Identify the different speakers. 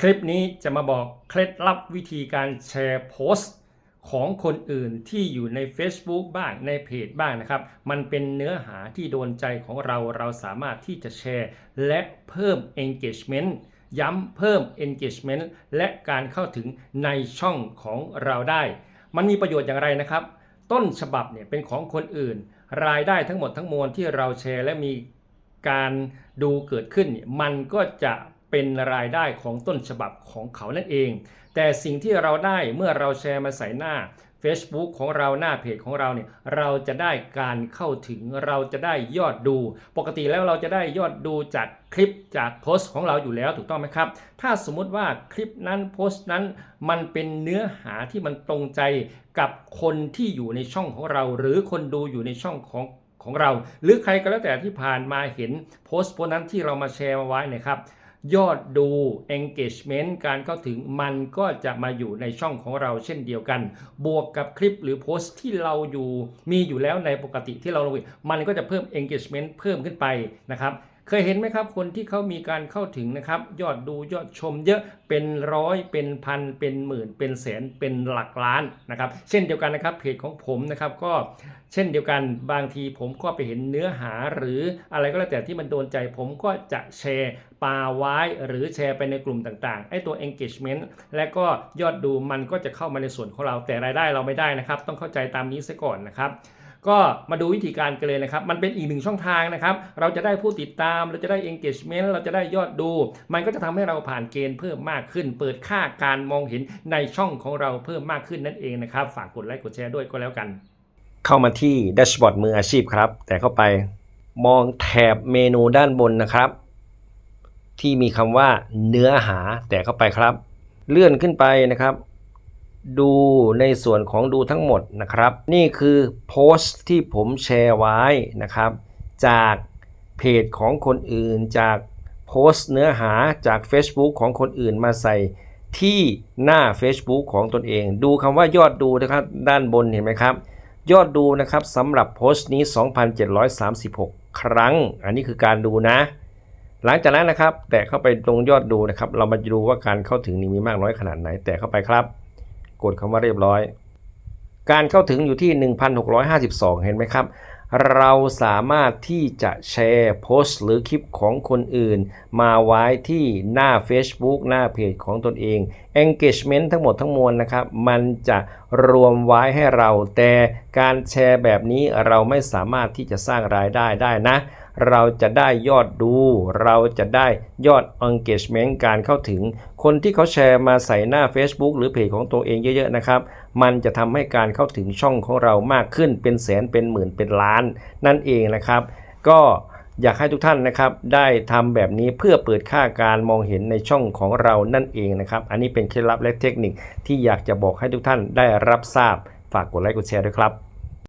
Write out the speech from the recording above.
Speaker 1: คลิปนี้จะมาบอกเคล็ดลับวิธีการแชร์โพสต์ของคนอื่นที่อยู่ใน Facebook บ้างในเพจบ้างนะครับ มันเป็นเนื้อหาที่โดนใจของเราเราสามารถที่จะแชร์ และเพิ่ม engagement ย้ำเพิ่ม engagement และการเข้าถึงในช่องของเราได้ มันมีประโยชน์อย่างไรนะครับ ต้นฉบับเนี่ยเป็นของคนอื่น รายได้ทั้งหมดทั้งมวลที่เราแชร์และมีการดูเกิดขึ้น มันก็จะ เป็นรายได้ของต้นฉบับของเขานั่นเอง แต่สิ่งที่เราได้เมื่อเราแชร์มาใส่หน้า Facebook ของเราหน้าเพจของเราเนี่ยเราจะได้การเข้าถึงเราจะได้ยอดดู ปกติแล้วเราจะได้ยอดดูจากคลิปจากโพสต์ของเราอยู่แล้วถูกต้องไหมครับ ถ้าสมมุติว่าคลิปนั้นโพสต์นั้นมันเป็นเนื้อหาที่มันตรงใจกับคนที่อยู่ในช่องของเรา หรือคนดูอยู่ในช่องของของเรา หรือใครก็แล้วแต่ที่ผ่านมาเห็นโพสต์โพสต์นั้นที่เรามาแชร์มาไว้นะครับ ยอดดู engagement การเข้าถึงมันก็จะมาอยู่ในช่องของเราเช่นเดียวกัน บวกกับคลิปหรือโพสต์ที่เราอยู่มีอยู่แล้วในปกติที่เราลงมันก็จะเพิ่ม engagement เพิ่มขึ้นไปนะครับ เคยเห็นไหมครับ คนที่เขามีการเข้าถึงนะครับ ยอดดูยอดชมเยอะเป็นร้อยเป็นพัน เป็นหมื่น เป็นแสนเป็นหลักล้านนะครับ เช่นเดียวกันนะครับเพจของผมนะครับก็เช่นเดียวกันบางทีผมก็ไปเห็นเนื้อหาหรืออะไรก็แล้วแต่ที่มันโดนใจผมก็จะแชร์ปาไว้หรือแชร์ไปในกลุ่มต่างๆไอ้ตัว engagement และก็ยอดดูมันก็จะเข้ามาในส่วนของเราแต่รายได้เราไม่ได้นะครับ ต้องเข้าใจตามนี้ซะก่อนนะครับ ก็มาดูวิธีการกันเลยนะครับ มันเป็นอีกหนึ่งช่องทางนะครับ เราจะได้ผู้ติดตาม เราจะได้ engagement เราจะได้ยอดดู มันก็จะทำให้เราผ่านเกณฑ์เพิ่มมากขึ้น เปิดค่าการมองเห็นในช่องของเราเพิ่มมากขึ้นนั่นเองนะครับ ฝากกดไลค์กดแชร์ด้วยก็แล้วกัน เข้ามาที่แดชบอร์ดมืออาชีพครับ แต่เข้าไปมองแถบเมนูด้านบนนะครับ ที่มีคำว่าเนื้อหาแต่เข้าไปครับ เลื่อนขึ้นไปนะครับ ดูในส่วนของดูทั้งหมดนะครับ นี่คือโพสต์ที่ผมแชร์ไว้นะครับ จากเพจของคนอื่น จากโพสต์เนื้อหาจาก Facebook ของคนอื่นมาใส่ที่หน้า Facebook ของตนเอง ดูคำว่ายอดดูนะครับ ด้านบนเห็นไหมครับ ยอดดูนะครับสำหรับโพสต์นี้ 2,736 ครั้ง อันนี้คือการดูนะ หลังจากนั้นนะครับ แตะเข้าไปตรงยอดดูนะครับ เรามาดูว่าการเข้าถึงนี่มีมากน้อยขนาดไหน แตะเข้าไปครับ ดคำว่าเรียบร้อย การเข้าถึงอยู่ที่ 1,652 เห็นไหมครับ เราสามารถที่จะแชร์โพสต์หรือคลิปของคนอื่น มาไว้ที่หน้า Facebook หน้าเพจของตนเอง engagement ทั้งหมดทั้งมวลนะครับ มันจะรวมไว้ให้เรา แต่การแชร์แบบนี้เราไม่สามารถที่จะสร้างรายได้ได้นะ เราจะได้ยอดดู เราจะได้ยอด engagement การเข้าถึง คนที่เขาแชร์มาใส่หน้า Facebook หรือเพจของตัวเองเยอะๆนะครับ มันจะทำให้การเข้าถึงช่องของเรามากขึ้นเป็นแสนเป็นหมื่นเป็นล้านนั่นเองนะครับ ก็อยากให้ทุกท่านนะครับได้ทำแบบนี้เพื่อเปิดค่าการมองเห็นในช่องของเรานั่นเองนะครับ อันนี้เป็นเคล็ดลับและเทคนิคที่อยากจะบอกให้ทุกท่านได้รับทราบ ฝากกดไลค์กดแชร์ด้วยครับ